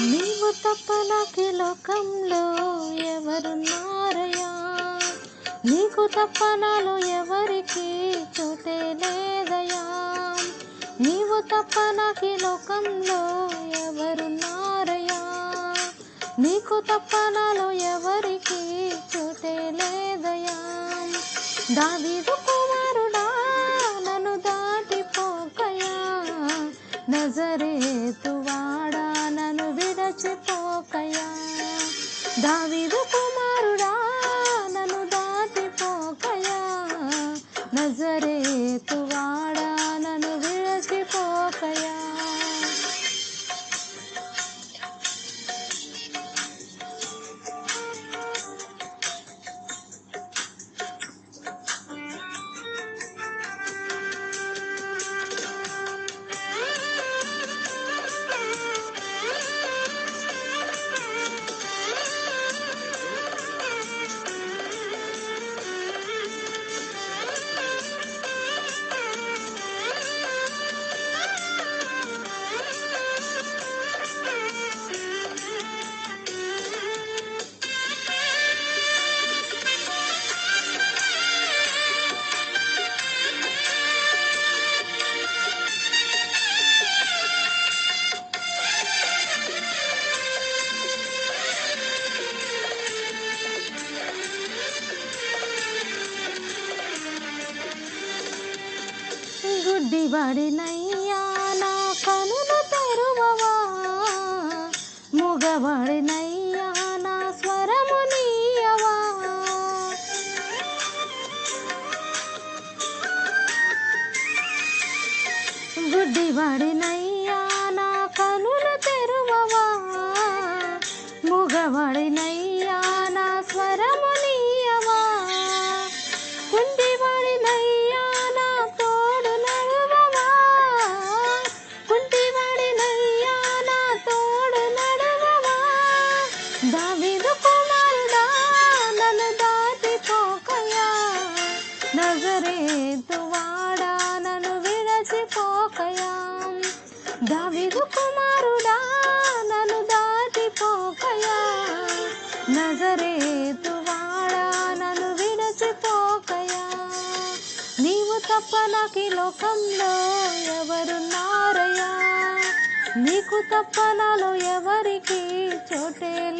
నీవు తప్ప నాకు లోకంలో ఎవరున్నారయ్యా? నీకు తప్ప నాలో ఎవరికి చోటే లేదయ్యా? నీవు తప్ప నాకు లోకంలో ఎవరున్నారయ్యా? నీకు తప్ప నాలో ఎవరికి చోటే లేదయ్యా? దావీదు కుమారుడా నన్ను దాటిపోకయా నజరేతు వాడా దావిదు కుమారుడా నన్ను గుడ్డివాడినయ్యా నా కనులు తెరువవా? మూగవాడినయ్యా నా స్వరము నీయవా? గుడ్డివాడినయ్యా దావీదు కుమారుడా నన్ను దాటిపోకయా నజరేతు నన్ను విడచిపోకయా దావీదు కుమారుడా నన్ను దాటిపోకయా నజరేతు నన్ను విడచిపోకయా నీవు తప్ప నాకు ఈ లోకంలో ఎవరున్నారయ్యా? నీకు తప్ప నాలో ఎవరికి చోటే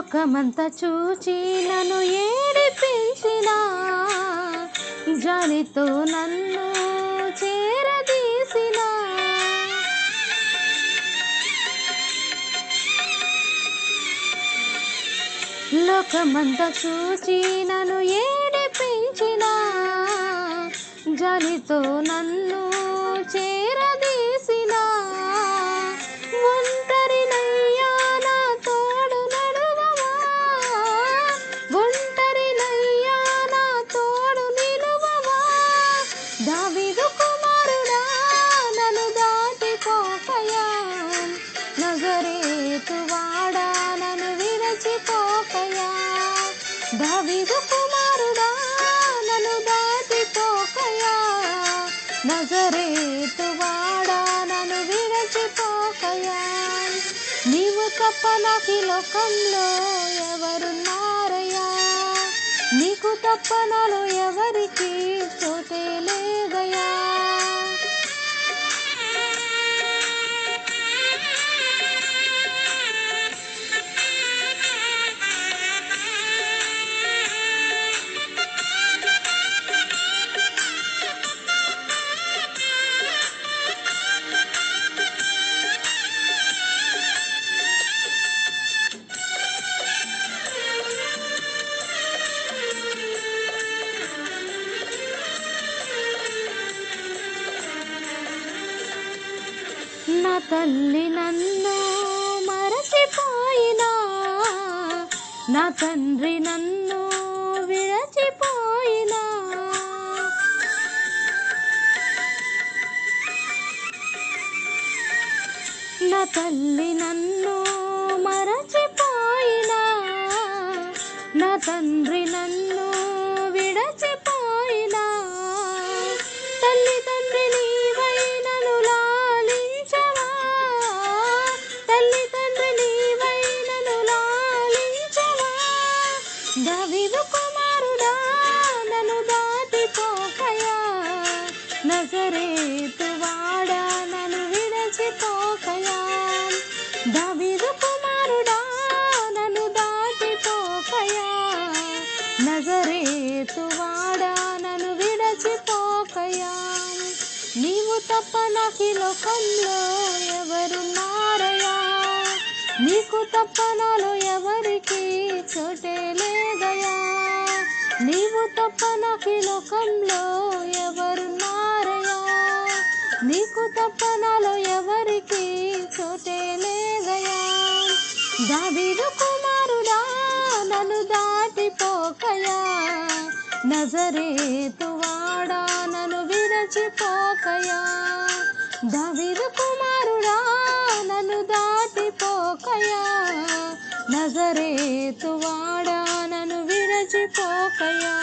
లోకమంతా చూచి నన్ను ఏడిపించిన జాలితో నన్ను చేరదీసిన. లోకమంతా చూచి నన్ను ఏడిపించిన జాలితో నన్ను దావీదు కుమారుడా నన్ను దాటిపోకయా నజరేతు వాడా నన్ను విడచిపోకయా నీవు తప్ప నాకు లోకంలో ఎవరున్నారయ్యా నీకు తప్ప నాలో ఎవరికి చోటే లేదయా తల్లి నన్ను మరచిపోయినా నా తండ్రి నన్ను విరచిపోయినా నా తల్లి నన్ను మరచిపోయినా నా తండ్రి నన్ను తప్పనకి తప్ప నాకు ఈ లోకంలో ఎవరున్నారయ్యా నీకు తప్ప నాలో ఎవరికి చోటే లేదయా? నీవు తప్ప నాకు ఈ లోకంలో ఎవరున్నారయ్యా నీకు తప్ప నాలో ఎవరికి చోటే లేదయా? దావీదు కుమారుడా నన్ను దాటిపోకయా? నజరేతు వాడా నన్ను దవిదు కుమారుడా నన్ను దాటిపోకయా? నజరేతువాడా నన్ను విరచిపోకయా